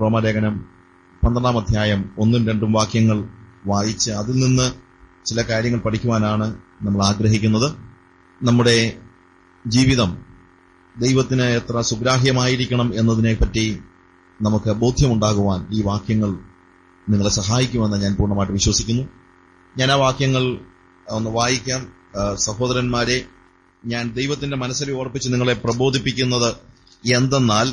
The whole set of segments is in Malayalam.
റോമാലേഖനം പന്ത്രണ്ടാം അധ്യായം ഒന്നും രണ്ടും വാക്യങ്ങൾ വായിച്ച് അതിൽ നിന്ന് ചില കാര്യങ്ങൾ പഠിക്കുവാനാണ് നമ്മൾ ആഗ്രഹിക്കുന്നത്. നമ്മുടെ ജീവിതം ദൈവത്തിന് എത്ര സുഗ്രാഹ്യമായിരിക്കണം എന്നതിനെപ്പറ്റി നമുക്ക് ബോധ്യമുണ്ടാകുവാൻ ഈ വാക്യങ്ങൾ നിങ്ങളെ സഹായിക്കുമെന്ന് ഞാൻ പൂർണമായിട്ട് വിശ്വസിക്കുന്നു. ഞാൻ ആ വാക്യങ്ങൾ ഒന്ന് വായിക്കാം. സഹോദരന്മാരെ ഞാൻ ദൈവത്തിന്റെ മനസ്സിൽ ഓർപ്പിച്ച് നിങ്ങളെ പ്രബോധിപ്പിക്കുന്നത് എന്തെന്നാൽ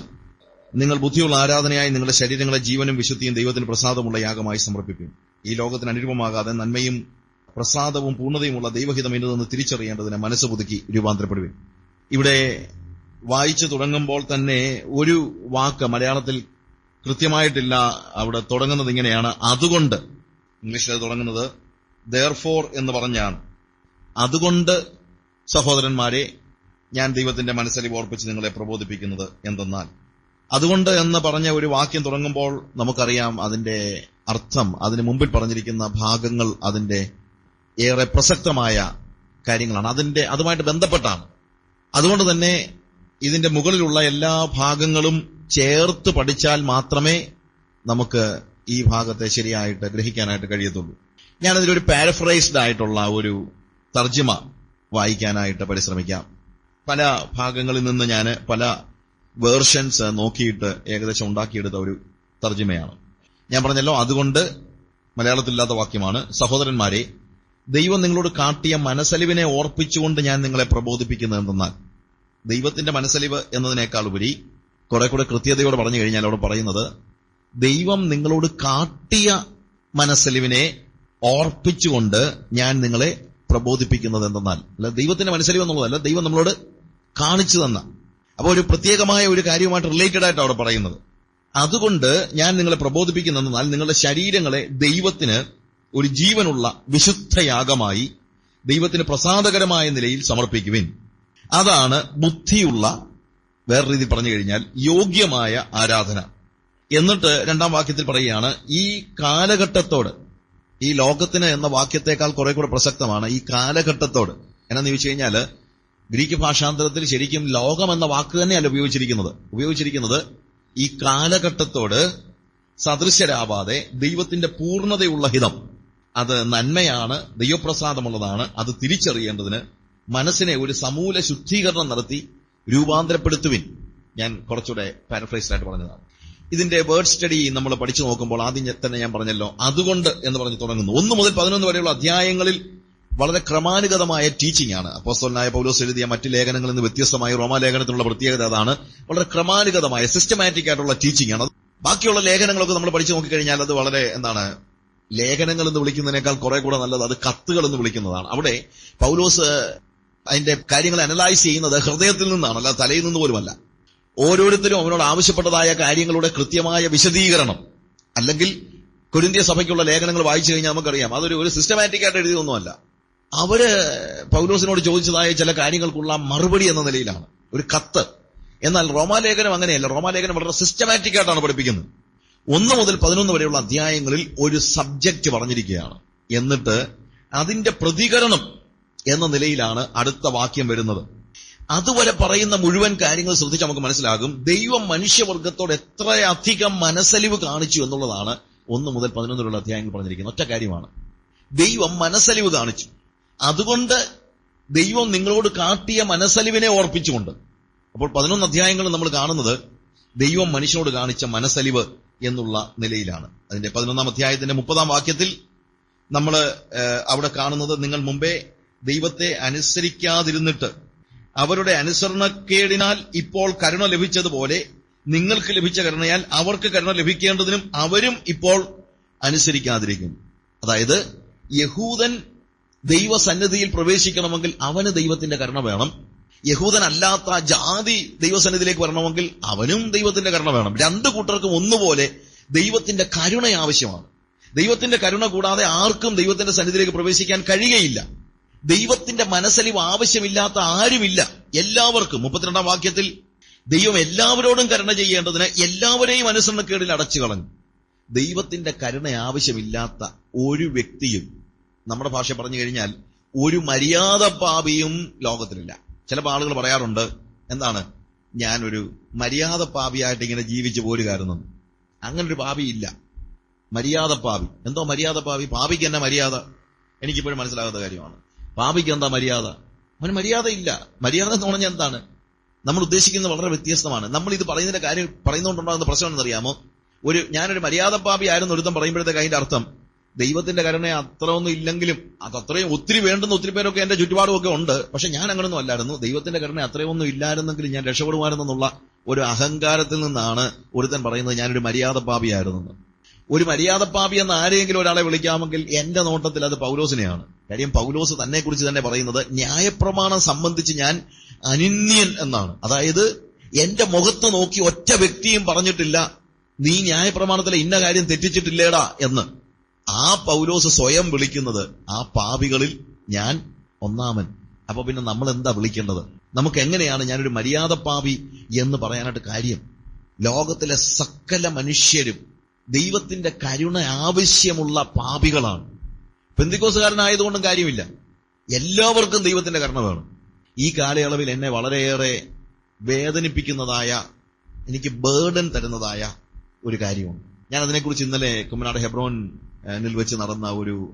നിങ്ങൾ ബുദ്ധിയുള്ള ആരാധനയായി നിങ്ങളുടെ ശരീരങ്ങളെ ജീവനും വിശുദ്ധിയും ദൈവത്തിന് പ്രസാദമുള്ള യാഗമായി സമർപ്പിക്കും. ഈ ലോകത്തിന് അനുരൂപമാകാതെ നന്മയും പ്രസാദവും പൂർണതയുമുള്ള ദൈവഹിതം എന്നതെന്ന് തിരിച്ചറിയേണ്ടതിനെ മനസ്സ് പുതുക്കി രൂപാന്തരപ്പെടുവിൻ. ഇവിടെ വായിച്ചു തുടങ്ങുമ്പോൾ തന്നെ ഒരു വാക്ക് മലയാളത്തിൽ കൃത്യമായിട്ടില്ല. അവിടെ തുടങ്ങുന്നത് ഇങ്ങനെയാണ്. അതുകൊണ്ട് ഇംഗ്ലീഷിൽ തുടങ്ങുന്നത് ദർഫോർ എന്ന് പറഞ്ഞാണ്. അതുകൊണ്ട് സഹോദരന്മാരെ ഞാൻ ദൈവത്തിന്റെ മനസ്സിൽ ഓർപ്പിച്ച് നിങ്ങളെ പ്രബോധിപ്പിക്കുന്നത് എന്തെന്നാൽ അതുകൊണ്ട് എന്ന് പറഞ്ഞ ഒരു വാക്യം തുടങ്ങുമ്പോൾ നമുക്കറിയാം അതിന്റെ അർത്ഥം അതിന് മുമ്പിൽ പറഞ്ഞിരിക്കുന്ന ഭാഗങ്ങൾ അതിന്റെ ഏറെ പ്രസക്തമായ കാര്യങ്ങളാണ്. അതിന്റെ അതുമായിട്ട് ബന്ധപ്പെട്ടാണ്. അതുകൊണ്ട് തന്നെ ഇതിന്റെ മുകളിലുള്ള എല്ലാ ഭാഗങ്ങളും ചേർത്ത് പഠിച്ചാൽ മാത്രമേ നമുക്ക് ഈ ഭാഗത്തെ ശരിയായിട്ട് ഗ്രഹിക്കാനായിട്ട് കഴിയത്തുള്ളൂ. ഞാനതിലൊരു പാരഫ്രൈസ്ഡ് ആയിട്ടുള്ള ഒരു തർജിമ വായിക്കാനായിട്ട് പരിശ്രമിക്കാം. പല ഭാഗങ്ങളിൽ നിന്ന് ഞാൻ പല വേർഷൻസ് നോക്കിയിട്ട് ഏകദേശം ഉണ്ടാക്കിയെടുത്ത ഒരു തർജിമയാണ് ഞാൻ പറഞ്ഞല്ലോ അതുകൊണ്ട് മലയാളത്തിലില്ലാത്ത വാക്യമാണ്. സഹോദരന്മാരെ ദൈവം നിങ്ങളോട് കാട്ടിയ മനസ്സലിവിനെ ഓർപ്പിച്ചുകൊണ്ട് ഞാൻ നിങ്ങളെ പ്രബോധിപ്പിക്കുന്നത് എന്തെന്നാൽ ദൈവത്തിന്റെ മനസ്സലിവ് എന്നതിനേക്കാൾ ഉപരി കുറെ കൂടെ കൃത്യതയോടെ പറഞ്ഞു കഴിഞ്ഞാൽ അവിടെ പറയുന്നത് ദൈവം നിങ്ങളോട് കാട്ടിയ മനസ്സലിവിനെ ഓർപ്പിച്ചുകൊണ്ട് ഞാൻ നിങ്ങളെ പ്രബോധിപ്പിക്കുന്നത് എന്തെന്നാൽ അല്ല ദൈവത്തിന്റെ മനസ്സലിവ് എന്നുള്ളതല്ല ദൈവം നമ്മളോട് കാണിച്ചു തന്ന അപ്പോൾ ഒരു പ്രത്യേകമായ ഒരു കാര്യവുമായിട്ട് റിലേറ്റഡ് ആയിട്ട് അവിടെ പറയുന്നത്. അതുകൊണ്ട് ഞാൻ നിങ്ങളെ പ്രബോധിപ്പിക്കുന്നതെന്നാൽ നിങ്ങളുടെ ശരീരങ്ങളെ ദൈവത്തിന് ഒരു ജീവനുള്ള വിശുദ്ധയാഗമായി ദൈവത്തിന് പ്രസാദകരമായ നിലയിൽ സമർപ്പിക്കുവിൻ. അതാണ് ബുദ്ധിയുള്ള വേറെ രീതി പറഞ്ഞു കഴിഞ്ഞാൽ യോഗ്യമായ ആരാധന. എന്നിട്ട് രണ്ടാം വാക്യത്തിൽ പറയുകയാണ് ഈ കാലഘട്ടത്തോട് ഈ ലോകത്തിന് എന്ന വാക്യത്തെക്കാൾ കുറെ കൂടെ പ്രസക്തമാണ് ഈ കാലഘട്ടത്തോട്. എന്നാന്ന് ചോദിച്ചു കഴിഞ്ഞാൽ ഗ്രീക്ക് ഭാഷാന്തരത്തിൽ ശരിക്കും ലോകം എന്ന വാക്ക് തന്നെയല്ല ഉപയോഗിച്ചിരിക്കുന്നത്. ഉപയോഗിച്ചിരിക്കുന്നത് ഈ കാലഘട്ടത്തോട് സദൃശരാവാതെ ദൈവത്തിന്റെ പൂർണതയുള്ള ഹിതം. അത് നന്മയാണ് ദൈവപ്രസാദമുള്ളതാണ് അത് തിരിച്ചറിയേണ്ടതിന് മനസ്സിനെ ഒരു സമൂല ശുദ്ധീകരണം നടത്തി രൂപാന്തരപ്പെടുത്തുവിൻ. ഞാൻ കുറച്ചുകൂടെ പാരഫ്രൈസ്ഡായിട്ട് പറഞ്ഞതാണ്. ഇതിന്റെ വേർഡ് സ്റ്റഡി നമ്മൾ പഠിച്ചു നോക്കുമ്പോൾ ആദ്യം തന്നെ ഞാൻ പറഞ്ഞല്ലോ അതുകൊണ്ട് എന്ന് പറഞ്ഞ് തുടങ്ങുന്നു. ഒന്ന് മുതൽ പതിനൊന്ന് വരെയുള്ള അധ്യായങ്ങളിൽ വളരെ ക്രമാനുഗതമായ ടീച്ചിങ് ആണ്. അപ്പോസ്തലനായ പൗലോസ് എഴുതിയ മറ്റ് ലേഖനങ്ങളിൽ നിന്ന് വ്യത്യസ്തമായി റോമാ ലേഖനത്തിനുള്ള പ്രത്യേകത അതാണ്. വളരെ ക്രമാനുഗതമായ സിസ്റ്റമാറ്റിക് ആയിട്ടുള്ള ടീച്ചിങ് ആണ്. ബാക്കിയുള്ള ലേഖനങ്ങളൊക്കെ നമ്മൾ പഠിച്ചു നോക്കിക്കഴിഞ്ഞാൽ അത് വളരെ എന്താണ് ലേഖനങ്ങൾ എന്ന് വിളിക്കുന്നതിനേക്കാൾ കുറെ കൂടെ നല്ലത് അത് കത്തുകൾ എന്ന് വിളിക്കുന്നതാണ്. അവിടെ പൗലോസ് അതിന്റെ കാര്യങ്ങൾ അനലൈസ് ചെയ്യുന്നത് ഹൃദയത്തിൽ നിന്നാണ് അല്ല തലയിൽ നിന്ന് പോലുമല്ല. ഓരോരുത്തരും അവനോട് ആവശ്യപ്പെട്ടതായ കാര്യങ്ങളുടെ കൃത്യമായ വിശദീകരണം. അല്ലെങ്കിൽ കൊരിന്തിയ സഭയ്ക്കുള്ള ലേഖനങ്ങൾ വായിച്ചു കഴിഞ്ഞാൽ നമുക്കറിയാം അതൊരു ഒരു സിസ്റ്റമാറ്റിക് ആയിട്ട് എഴുതിയൊന്നുമല്ല അവർ പൗലോസിനോട് ചോദിച്ചതായ ചില കാര്യങ്ങൾക്കുള്ള മറുപടി എന്ന നിലയിലാണ്. ഒരു കത്ത്. എന്നാൽ റോമാലേഖനം അങ്ങനെയല്ല. റോമാലേഖനം വളരെ സിസ്റ്റമാറ്റിക് ആയിട്ടാണ് പഠിപ്പിക്കുന്നത്. ഒന്ന് മുതൽ പതിനൊന്ന് വരെയുള്ള അധ്യായങ്ങളിൽ ഒരു സബ്ജക്റ്റ് പറഞ്ഞിരിക്കുകയാണ്. എന്നിട്ട് അതിന്റെ പ്രതികരണം എന്ന നിലയിലാണ് അടുത്ത വാക്യം വരുന്നത്. അതുവരെ പറയുന്ന മുഴുവൻ കാര്യങ്ങൾ ശ്രദ്ധിച്ച് നമുക്ക് മനസ്സിലാകും. ദൈവം മനുഷ്യവർഗത്തോട് എത്രയധികം മനസ്സലിവ് കാണിച്ചു എന്നുള്ളതാണ് ഒന്ന് മുതൽ പതിനൊന്ന് വരെയുള്ള അധ്യായങ്ങൾ പറഞ്ഞിരിക്കുന്നത്. ഒറ്റ കാര്യമാണ്. ദൈവം മനസ്സലിവ് കാണിച്ചു. അതുകൊണ്ട് ദൈവം നിങ്ങളോട് കാട്ടിയ മനസ്സലിവിനെ ഓർപ്പിച്ചുകൊണ്ട്. അപ്പോൾ പതിനൊന്ന് അധ്യായങ്ങൾ നമ്മൾ കാണുന്നത് ദൈവം മനുഷ്യനോട് കാണിച്ച മനസ്സലിവ് എന്നുള്ള നിലയിലാണ്. അതിന്റെ പതിനൊന്നാം അധ്യായത്തിന്റെ മുപ്പതാം വാക്യത്തിൽ നമ്മൾ അവിടെ കാണുന്നത് നിങ്ങൾ മുമ്പേ ദൈവത്തെ അനുസരിക്കാതിരുന്നിട്ട് അവരുടെ അനുസരണക്കേടിനാൽ ഇപ്പോൾ കരുണ ലഭിച്ചതുപോലെ നിങ്ങൾക്ക് ലഭിച്ച കരുണയാൽ അവർക്ക് കരുണ ലഭിക്കേണ്ടതിനും അവരും ഇപ്പോൾ അനുസരിക്കാതിരിക്കും അതായത് യഹൂദൻ ദൈവസന്നിധിയിൽ പ്രവേശിക്കണമെങ്കിൽ അവന് ദൈവത്തിന്റെ കരുണ വേണം. യഹൂദനല്ലാത്ത ജാതി ദൈവസന്നിധിയിലേക്ക് വരണമെങ്കിൽ അവനും ദൈവത്തിന്റെ കരുണ വേണം. രണ്ടു കൂട്ടർക്കും ഒന്നുപോലെ ദൈവത്തിന്റെ കരുണ ആവശ്യമാണ്. ദൈവത്തിന്റെ കരുണ കൂടാതെ ആർക്കും ദൈവത്തിന്റെ സന്നിധിയിലേക്ക് പ്രവേശിക്കാൻ കഴിയുകയില്ല. ദൈവത്തിന്റെ മനസ്സലിവ് ആവശ്യമില്ലാത്ത ആരുമില്ല. എല്ലാവർക്കും മുപ്പത്തിരണ്ടാം വാക്യത്തിൽ ദൈവം എല്ലാവരോടും കരുണ ചെയ്യേണ്ടതിന് എല്ലാവരെയും അനുസരണക്കേടിൽ അടച്ചു കളഞ്ഞു ദൈവത്തിന്റെ കരുണ ആവശ്യമില്ലാത്ത ഒരു വ്യക്തിയും നമ്മുടെ ഭാഷ പറഞ്ഞു കഴിഞ്ഞാൽ ഒരു മര്യാദ പാപിയും ലോകത്തിലില്ല. ചിലപ്പോൾ ആളുകൾ പറയാറുണ്ട് എന്താണ്? ഞാനൊരു മര്യാദ പാപിയായിട്ട് ഇങ്ങനെ ജീവിച്ചു പോരുകാരുന്നു അങ്ങനെ ഒരു പാപി ഇല്ല. മര്യാദ പാപി. എന്തോ മര്യാദ പാപി? പാപിക്ക് എന്നെ മര്യാദ? എനിക്കിപ്പോഴും മനസ്സിലാകാത്ത കാര്യമാണ്. പാപിക്ക് എന്താ മര്യാദ? അവന് മര്യാദ ഇല്ല. മര്യാദ എന്ന് പറഞ്ഞാൽ എന്താണ്? നമ്മൾ ഉദ്ദേശിക്കുന്നത് വളരെ വ്യത്യസ്തമാണ്. നമ്മൾ ഇത് പറയുന്നതിന്റെ കാര്യം പറയുന്നതുകൊണ്ടുണ്ടാകുന്ന പ്രശ്നം എന്നറിയാമോ ഒരു ഞാനൊരു മര്യാദ പാപി ആയിരുന്നു ഒരുത്തം പറയുമ്പോഴത്തേക്ക് അതിന്റെ അർത്ഥം ദൈവത്തിന്റെ കരുണ അത്രയൊന്നും ഇല്ലെങ്കിലും അത് അത്രയും ഒത്തിരി വേണ്ടുന്ന ഒത്തിരി പേരൊക്കെ എന്റെ ചുറ്റുപാടുമൊക്കെ ഉണ്ട്. പക്ഷെ ഞാൻ അങ്ങനൊന്നും അല്ലായിരുന്നു. ദൈവത്തിന്റെ കരുണ അത്രയൊന്നും ഇല്ലായിരുന്നെങ്കിൽ ഞാൻ രക്ഷപ്പെടുമായിരുന്നെന്നുള്ള ഒരു അഹങ്കാരത്തിൽ നിന്നാണ് ഒരുത്തൻ പറയുന്നത് ഞാനൊരു മര്യാദ പാപിയായിരുന്നു ഒരു മര്യാദ പാപി എന്ന് ആരെങ്കിലും ഒരാളെ വിളിക്കാമെങ്കിൽ എന്റെ നോട്ടത്തിൽ അത് പൗലോസിനെയാണ്. കാര്യം പൗലോസ് തന്നെ കുറിച്ച് തന്നെ പറയുന്നത് ന്യായപ്രമാണം സംബന്ധിച്ച് ഞാൻ അനിന്യൻ എന്നാണ്. അതായത് എന്റെ മുഖത്ത് നോക്കി ഒറ്റ വ്യക്തിയും പറഞ്ഞിട്ടില്ല നീ ന്യായപ്രമാണത്തിലെ ഇന്ന കാര്യം തെറ്റിച്ചിട്ടില്ലേടാ എന്ന്. ആ പൗലോസ് സ്വയം വിളിക്കുന്നത് ആ പാപികളിൽ ഞാൻ ഒന്നാമൻ. അപ്പൊ പിന്നെ നമ്മൾ എന്താ വിളിക്കേണ്ടത്? നമുക്ക് എങ്ങനെയാണ് ഞാനൊരു മര്യാദ പാപി എന്ന് പറയാനായിട്ട് കാര്യം? ലോകത്തിലെ സകല മനുഷ്യരും ദൈവത്തിന്റെ കരുണ ആവശ്യമുള്ള പാപികളാണ്. പെന്തിക്കോസുകാരനായതുകൊണ്ടും കാര്യമില്ല. എല്ലാവർക്കും ദൈവത്തിന്റെ കരുണ വേണം. ഈ കാലയളവിൽ എന്നെ വളരെയേറെ വേദനിപ്പിക്കുന്നതായ എനിക്ക് ബേർഡൻ തരുന്നതായ ഒരു കാര്യമാണ് ഞാൻ അതിനെക്കുറിച്ച് ഇന്നലെ കുമ്മനാട് ഹെബ്രോനിൽ വെച്ച് നടന്ന ഒരു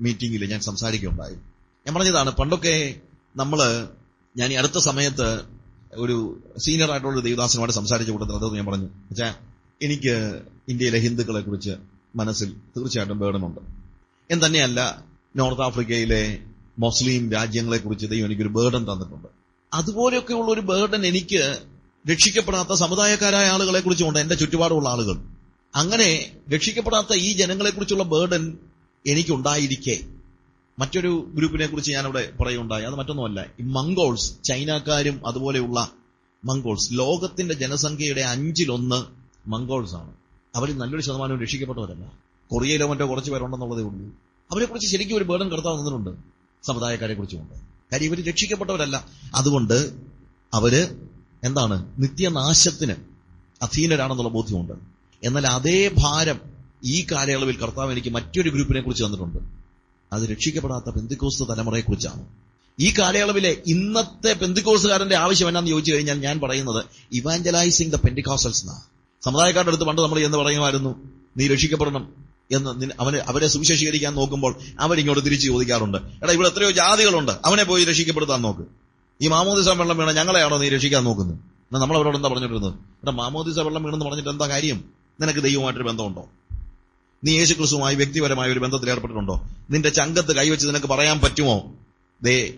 മീറ്റിംഗിൽ ഞാൻ സംസാരിക്കുകയുണ്ടായി. ഞാൻ പറഞ്ഞതാണ് പണ്ടൊക്കെ നമ്മൾ ഞാൻ ഈ അടുത്ത സമയത്ത് ഒരു സീനിയർ ആയിട്ടുള്ള ദേവദാസനുമായിട്ട് സംസാരിച്ച കൂട്ടത്തിൽ അതൊന്നും ഞാൻ പറഞ്ഞു. വെച്ചാ എനിക്ക് ഇന്ത്യയിലെ ഹിന്ദുക്കളെ കുറിച്ച് മനസ്സിൽ തീർച്ചയായിട്ടും ബേഡനുണ്ട് എന്ന് തന്നെയല്ല നോർത്ത് ആഫ്രിക്കയിലെ മുസ്ലിം രാജ്യങ്ങളെ കുറിച്ച് ദൈവം എനിക്കൊരു ബേർഡൻ തന്നിട്ടുണ്ട്. അതുപോലെയൊക്കെയുള്ള ഒരു ബേർഡൻ എനിക്ക് രക്ഷിക്കപ്പെടാത്ത സമുദായക്കാരായ ആളുകളെ കുറിച്ചുമുണ്ട് എന്റെ ചുറ്റുപാടുമുള്ള ആളുകൾ. അങ്ങനെ രക്ഷിക്കപ്പെടാത്ത ഈ ജനങ്ങളെക്കുറിച്ചുള്ള ബേർഡൻ എനിക്കുണ്ടായിരിക്കെ. മറ്റൊരു ഗ്രൂപ്പിനെ കുറിച്ച് ഞാനിവിടെ പറയുണ്ടായി അത് മറ്റൊന്നുമല്ല. ഈ മംഗോൾസ് ചൈനക്കാരും അതുപോലെയുള്ള മംഗോൾസ് ലോകത്തിന്റെ ജനസംഖ്യയുടെ അഞ്ചിലൊന്ന് മംഗോൾസ് ആണ് അവരിൽ നല്ലൊരു ശതമാനവും രക്ഷിക്കപ്പെട്ടവരല്ല. കൊറിയയിലോ മറ്റോ കുറച്ച് പേരുണ്ടെന്നുള്ളതേ ഉള്ളൂ. അവരെ കുറിച്ച് ശരിക്കും ഒരു ബേർഡൻ കടത്താൻ വന്നിട്ടുണ്ട് സമുദായക്കാരെ കുറിച്ചുമുണ്ട് കാര്യം ഇവർ രക്ഷിക്കപ്പെട്ടവരല്ല. അതുകൊണ്ട് അവർ എന്താണ്? നിത്യനാശത്തിന് അധീനരാണെന്നുള്ള ബോധ്യമുണ്ട്. എന്നാൽ അതേ ഭാരം ഈ കാലയളവിൽ കർത്താവ് എനിക്ക് മറ്റൊരു ഗ്രൂപ്പിനെ കുറിച്ച് തന്നിട്ടുണ്ട്. അത് രക്ഷിക്കപ്പെടാത്ത പെന്തിക്കോസ് തലമുറയെ കുറിച്ചാണ്. ഈ കാലയളവിലെ ഇന്നത്തെ പെന്തിക്കോസുകാരന്റെ ആവശ്യം എന്നാന്ന് ചോദിച്ചു കഴിഞ്ഞാൽ ഞാൻ പറയുന്നത് ഇവാഞ്ചലൈസിംഗ് ദ പെന്റിക്കോസൽസ് എന്നാ സമുദായക്കാരുടെ അടുത്ത് പണ്ട് നമ്മൾ എന്ന് പറയുമായിരുന്നു നീ രക്ഷിക്കപ്പെടണം എന്ന് അവന് അവരെ സുവിശേഷീകരിക്കാൻ നോക്കുമ്പോൾ അവരിങ്ങോട്ട് തിരിച്ചു ചോദിക്കാറുണ്ട്. എടാ ഇവിടെ എത്രയോ ജാതികളുണ്ട് അവനെ പോയി രക്ഷിക്കപ്പെടുത്താൻ നോക്ക്. ഈ മാമോദിസ വെള്ളം വീണ ഞങ്ങളെയാണോ നീ രക്ഷിക്കാൻ നോക്കുന്നത്? എന്നാൽ നമ്മൾ അവരോട് എന്താ പറഞ്ഞിട്ടിരുന്നത് എടാ മാമോദിസ വെള്ളം വീണെന്ന് പറഞ്ഞിട്ട് എന്താ കാര്യം? നിനക്ക് ദൈവമായിട്ടൊരു ബന്ധമുണ്ടോ? നീ യേശു ക്രിസ്തുമായി വ്യക്തിപരമായ ഒരു ബന്ധത്തിൽ ഏർപ്പെട്ടിട്ടുണ്ടോ? നിന്റെ ചങ്കത്ത് കൈവച്ച് നിനക്ക് പറയാൻ പറ്റുമോ? ദേ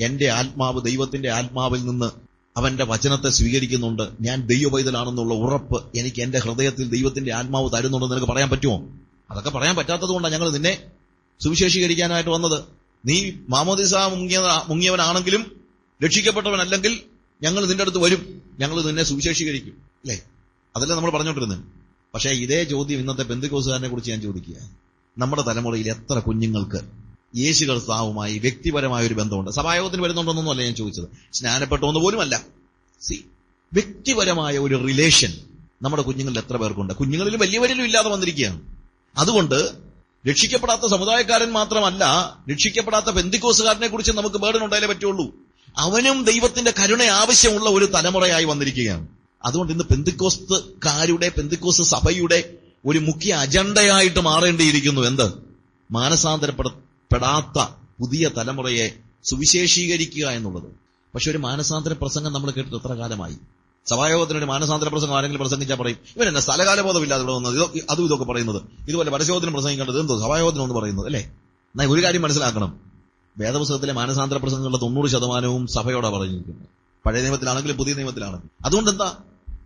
എന്റെ ആത്മാവ് ദൈവത്തിന്റെ ആത്മാവിൽ നിന്ന് അവന്റെ വചനത്തെ സ്വീകരിക്കുന്നുണ്ട്. ഞാൻ ദൈവപൈതലാണെന്നുള്ള ഉറപ്പ് എനിക്ക് എന്റെ ഹൃദയത്തിൽ ദൈവത്തിന്റെ ആത്മാവ് തരുന്നുണ്ടെന്ന് നിനക്ക് പറയാൻ പറ്റുമോ? അതൊക്കെ പറയാൻ പറ്റാത്തത് കൊണ്ടാണ് ഞങ്ങൾ നിന്നെ സുവിശേഷീകരിക്കാനായിട്ട് വന്നത്. നീ മാമോദിസ മുങ്ങിയ മുങ്ങിയവനാണെങ്കിലും രക്ഷിക്കപ്പെട്ടവനല്ലെങ്കിൽ ഞങ്ങൾ നിന്റെ അടുത്ത് വരും. ഞങ്ങൾ നിന്നെ സുവിശേഷീകരിക്കും. അല്ലേ? അതല്ലേ നമ്മൾ പറഞ്ഞോണ്ടിരുന്നത് പക്ഷേ ഇതേ ചോദ്യം ഇന്നത്തെ ബന്ധുക്കോസുകാരനെ കുറിച്ച് ഞാൻ ചോദിക്കുക. നമ്മുടെ തലമുറയിൽ എത്ര കുഞ്ഞുങ്ങൾക്ക് യേശു കർത്താവുമായി വ്യക്തിപരമായ ഒരു ബന്ധമുണ്ട്? സഭായോഗത്തിന് വരുന്നുണ്ടെന്നൊന്നുമല്ല ഞാൻ ചോദിച്ചത്. സ്നാനപ്പെട്ടോന്ന് പോലുമല്ല. സി വ്യക്തിപരമായ ഒരു റിലേഷൻ നമ്മുടെ കുഞ്ഞുങ്ങളിൽ എത്ര പേർക്കുണ്ട്? കുഞ്ഞുങ്ങളിലും വലിയവരിലും ഇല്ലാതെ വന്നിരിക്കുകയാണ്. അതുകൊണ്ട് രക്ഷിക്കപ്പെടാത്ത സമുദായക്കാരൻ മാത്രമല്ല രക്ഷിക്കപ്പെടാത്ത ബന്ധുക്കോസുകാരനെ കുറിച്ച് നമുക്ക് ബേഡൻ ഉണ്ടായാലേ പറ്റുള്ളൂ. അവനും ദൈവത്തിന്റെ കരുണ ആവശ്യമുള്ള ഒരു തലമുറയായി വന്നിരിക്കുകയാണ്. അതുകൊണ്ട് ഇന്ന് പെന്തിക്കോസ്തുകാരുടെ പെന്തിക്കോസ് സഭയുടെ ഒരു മുഖ്യ അജണ്ടയായിട്ട് മാറേണ്ടിയിരിക്കുന്നു. എന്ത്? മാനസാന്തരപ്പെടാത്ത പുതിയ തലമുറയെ സുവിശേഷീകരിക്കുക എന്നുള്ളത്. പക്ഷെ ഒരു മാനസാന്തര പ്രസംഗം നമ്മൾ കേട്ടിട്ട് എത്ര കാലമായി? സഭായോഗത്തിന് ഒരു മാനസാന്തര പ്രസംഗം ആരെങ്കിലും പ്രസംഗിച്ചാൽ പറയും ഇവരെന്നെ സ്ഥലകാലബോധമില്ലാതെ ഇവിടെ വന്നത്? അതും ഇതൊക്കെ പറയുന്നത്. ഇതുപോലെ പരശോധനം പ്രസംഗിക്കേണ്ടത് എന്തോ? സഭായോഗത്തിന് ഒന്ന് പറയുന്നത് അല്ലേ? എന്നാൽ ഒരു കാര്യം മനസ്സിലാക്കണം. വേദപുസ്തകത്തിലെ മാനസാന്തര പ്രസംഗങ്ങളുടെ തൊണ്ണൂറ് ശതമാനവും സഭയോടാണ് പറഞ്ഞിരിക്കുന്നത്. പഴയ നിയമത്തിലാണെങ്കിലും പുതിയ നിയമത്തിലാണെങ്കിലും. അതുകൊണ്ട് എന്താ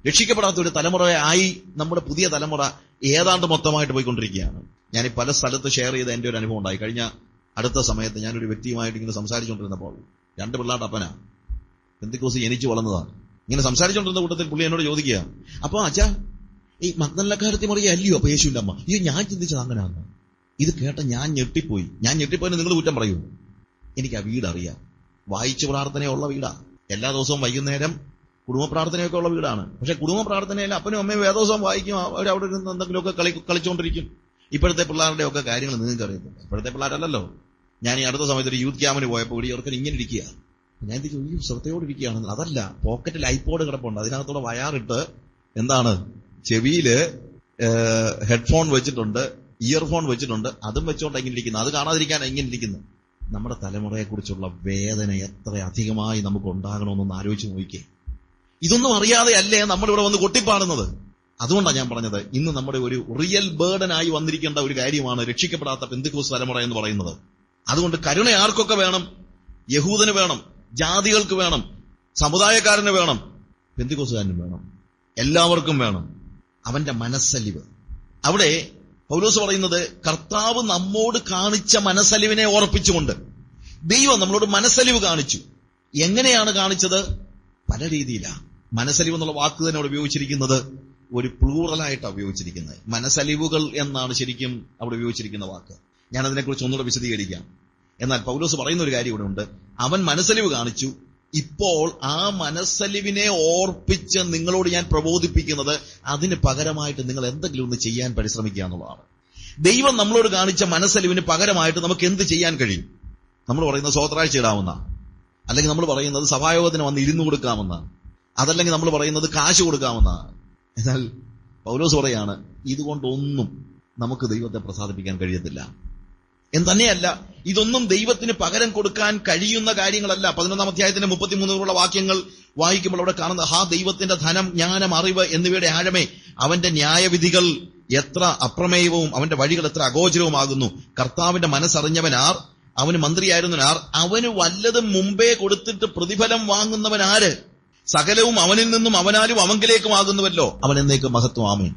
രക്ഷിക്കപ്പെടാത്ത ഒരു തലമുറയായി നമ്മുടെ പുതിയ തലമുറ ഏതാണ്ട് മൊത്തമായിട്ട് പോയിക്കൊണ്ടിരിക്കുകയാണ്. ഞാൻ പല സ്ഥലത്ത് ഷെയർ ചെയ്ത എന്റെ ഒരു അനുഭവം ഉണ്ടായി. കഴിഞ്ഞ അടുത്ത സമയത്ത് ഞാനൊരു വ്യക്തിയുമായിട്ട് ഇങ്ങനെ സംസാരിച്ചുകൊണ്ടിരുന്നപ്പോൾ രണ്ട് പിള്ളേരുടെ അപ്പനാണ് എന്തിക്കോസ് ജനിച്ചു വളർന്നതാണ്. ഇങ്ങനെ സംസാരിച്ചുകൊണ്ടിരുന്ന കൂട്ടത്തിൽ പുള്ളി എന്നോട് ചോദിക്കുക അപ്പൊ അച്ഛാ ഈ മഗ്നല്ലക്കാരത്തി മറിയ അല്ലയോ അപ്പൊ യേശുവിന്റെ അമ്മ? അയ്യോ ഞാൻ ചിന്തിച്ചത് അങ്ങനെയാണ്. ഇത് കേട്ട ഞാൻ ഞെട്ടിപ്പോയി. ഞാൻ ഞെട്ടിപ്പോയെന്ന് നിങ്ങൾ കുറ്റം പറയൂ. എനിക്ക് ആ വീടറിയാം. വായിച്ചു പ്രാർത്ഥനയുള്ള വീടാ. എല്ലാ ദിവസവും വൈകുന്നേരം കുടുംബ പ്രാർത്ഥനയൊക്കെ ഉള്ള വീടാണ്. പക്ഷെ കുടുംബ പ്രാർത്ഥനയിൽ അപ്പനും അമ്മയും വേദോസം വായിക്കും അവർ അവിടെ ഇരുന്ന് എന്തെങ്കിലുമൊക്കെ കളി കളിച്ചുകൊണ്ടിരിക്കും. ഇപ്പോഴത്തെ പിള്ളേരുടെ ഒക്കെ കാര്യങ്ങൾ നിങ്ങൾക്ക് അറിയത്തില്ല. ഇപ്പോഴത്തെ പിള്ളേരല്ലല്ലോ. ഞാൻ ഈ അടുത്ത സമയത്ത് ഒരു യൂത്ത് ക്യാമ്പിന് പോയപ്പോൾ ഇവിടെ ഇവർക്ക് ഇങ്ങനെ ഇരിക്കുക ഞാൻ ഇത് ഈ ശ്രദ്ധയോട് ഇരിക്കുകയാണ് അതല്ല പോക്കറ്റിൽ ഐപോഡ് കിടപ്പുണ്ട്. അതിനകത്തൂടെ വയാറിട്ട് എന്താണ്? ചെവിയിൽ ഹെഡ്ഫോൺ വെച്ചിട്ടുണ്ട് ഇയർഫോൺ വെച്ചിട്ടുണ്ട്. അതും വെച്ചോണ്ട് എങ്ങനെ ഇരിക്കുന്നു. അത് കാണാതിരിക്കാൻ എങ്ങനെ ഇരിക്കുന്നു. നമ്മുടെ തലമുറയെക്കുറിച്ചുള്ള വേദന എത്ര അധികമായി നമുക്ക് ഉണ്ടാകണമെന്നൊന്ന് ആലോചിച്ച് നോക്കിക്കേ. ഇതൊന്നും അറിയാതെ അല്ലേ നമ്മളിവിടെ വന്ന് കൊട്ടിപ്പാടുന്നത്? അതുകൊണ്ടാണ് ഞാൻ പറഞ്ഞത് ഇന്ന് നമ്മുടെ ഒരു റിയൽ ബേർഡനായി വന്നിരിക്കേണ്ട ഒരു കാര്യമാണ് രക്ഷിക്കപ്പെടാത്ത പെന്തുക്കോസ് തലമുറ എന്ന് പറയുന്നത്. അതുകൊണ്ട് കരുണ ആർക്കൊക്കെ വേണം? യഹൂദന് വേണം ജാതികൾക്ക് വേണം സമുദായക്കാരന് വേണം പെന്തുക്കോസുകാരനും വേണം എല്ലാവർക്കും വേണം. അവന്റെ മനസ്സലിവ്. അവിടെ പൗലോസ് പറയുന്നത് കർത്താവ് നമ്മോട് കാണിച്ച മനസ്സലിവിനെ ഓർപ്പിച്ചുകൊണ്ട്. ദൈവം നമ്മളോട് മനസ്സലിവ് കാണിച്ചു. എങ്ങനെയാണ് കാണിച്ചത്? പല രീതിയിലാണ് മനസ്സലിവ് എന്നുള്ള വാക്ക് തന്നെ അവിടെ ഉപയോഗിച്ചിരിക്കുന്നത് ഒരു പ്ലൂറലായിട്ടാണ് ഉപയോഗിച്ചിരിക്കുന്നത്. മനസ്സലിവുകൾ എന്നാണ് ശരിക്കും അവിടെ ഉപയോഗിച്ചിരിക്കുന്ന വാക്ക്. ഞാൻ അതിനെക്കുറിച്ച് ഒന്നുകൂടെ വിശദീകരിക്കാം. എന്നാൽ പൗലോസ് പറയുന്ന ഒരു കാര്യം ഇവിടെ ഉണ്ട്. അവൻ മനസ്സലിവ് കാണിച്ചു. ഇപ്പോൾ ആ മനസ്സലിവിനെ ഓർപ്പിച്ച് നിങ്ങളോട് ഞാൻ പ്രബോധിപ്പിക്കുന്നത് അതിന് പകരമായിട്ട് നിങ്ങൾ എന്തെങ്കിലും ഒന്ന് ചെയ്യാൻ പരിശ്രമിക്കുക എന്നുള്ളതാണ്. ദൈവം നമ്മളോട് കാണിച്ച മനസ്സലിവിന് പകരമായിട്ട് നമുക്ക് എന്ത് ചെയ്യാൻ കഴിയും? നമ്മൾ പറയുന്ന സ്വത്രാഴ്ച ഇടാവുന്ന അല്ലെങ്കിൽ നമ്മൾ പറയുന്നത് സഭായോഗത്തിന് വന്ന് ഇരുന്നു കൊടുക്കാമെന്നാണ്. അതല്ലെങ്കിൽ നമ്മൾ പറയുന്നത് കാശ് കൊടുക്കാമെന്നാണ്. എന്നാൽ പൗലോസ് പറയാണ് ഇതുകൊണ്ടൊന്നും നമുക്ക് ദൈവത്തെ പ്രസാദിപ്പിക്കാൻ കഴിയത്തില്ല. എന്ന് തന്നെയല്ല ഇതൊന്നും ദൈവത്തിന് പകരം കൊടുക്കാൻ കഴിയുന്ന കാര്യങ്ങളല്ല. പതിനൊന്നാം അധ്യായത്തിന്റെ മുപ്പത്തിമൂന്നിലുള്ള വാക്യങ്ങൾ വായിക്കുമ്പോൾ അവിടെ കാണുന്ന ഹാ ദൈവത്തിന്റെ ധനം ജ്ഞാനം അറിവ് എന്നിവയുടെ ആഴമേ അവന്റെ ന്യായവിധികൾ എത്ര അപ്രമേയവും അവന്റെ വഴികൾ എത്ര അഗോചരവുമാകുന്നു. കർത്താവിന്റെ മനസ്സറിഞ്ഞവനാർ അവന് മന്ത്രിയായിരുന്നു അവന് വല്ലതും മുമ്പേ കൊടുത്തിട്ട് പ്രതിഫലം വാങ്ങുന്നവൻ ആര്? സകലവും അവനിൽ നിന്നും അവനാലും അവങ്കിലേക്കും ആകുന്നുവല്ലോ. അവൻ എന്നേക്ക് മഹത്വം. ആമേൻ.